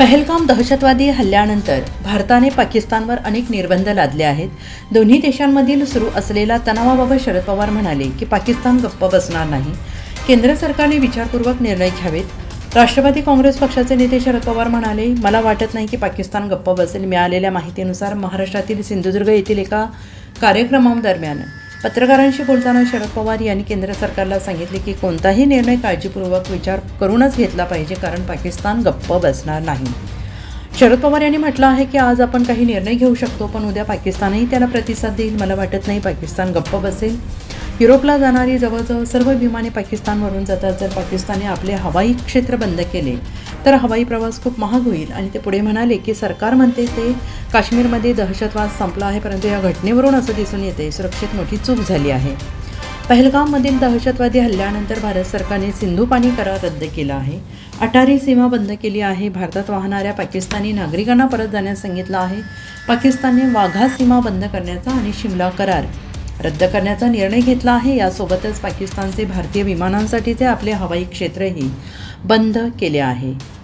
पहलगाम दहशतवादी हल्ल्यानंतर भारताने पाकिस्तानवर अनेक निर्बंध लादले आहेत. दोन्ही देशांमधील सुरू असलेला तणावाबाबत शरद पवार म्हणाले की पाकिस्तान गप्प बसणार नाही. केंद्र सरकारने विचारपूर्वक निर्णय घ्यावेत. राष्ट्रवादी काँग्रेस पक्षाचे नेते शरद पवार म्हणाले मला वाटत नाही की पाकिस्तान गप्प बसेल. मिळालेल्या माहितीनुसार महाराष्ट्रातील सिंधुदुर्ग येथील एका कार्यक्रमादरम्यान पत्रकारांशी बोलताना शरद पवार यांनी केंद्र सरकारला सांगितले की कोणताही निर्णय काळजीपूर्वक विचार करूनच घेतला पाहिजे कारण पाकिस्तान गप्प बसणार नाही. शरद पवार यांनी म्हटलं आहे की आज आपण काही निर्णय घेऊ शकतो पण उद्या पाकिस्तानही त्याला प्रतिसाद देईल. मला वाटत नाही पाकिस्तान गप्प बसेल. युरोपला जाणारी जवळजवळ सर्व विमाने पाकिस्तानवरून जातात. जर पाकिस्तानने आपले हवाई क्षेत्र बंद केले तर हवाई प्रवास खूप महाग होईल. आणि ते पुढे म्हणाले की सरकार म्हणते ते काश्मीरमध्ये दहशतवाद संपला आहे परंतु या घटनेवरून असं दिसून येते. सुरक्षेत मोठी चूक झाली आहे. पहलगाममधील दहशतवादी हल्ल्यानंतर भारत सरकारने सिंधू पाणी करार रद्द केला आहे. अटारी सीमा बंद केली आहे. भारतात वाहणाऱ्या पाकिस्तानी नागरिकांना परत जाण्यास सांगितलं आहे. पाकिस्तानने वाघा सीमा बंद करण्याचा आणि शिमला करार रद्द करण्याचा निर्णय घेतला आहे. यासोबतच पाकिस्तानचे भारतीय विमानांसाठीचे आपले हवाई क्षेत्रही बंद केले आहे.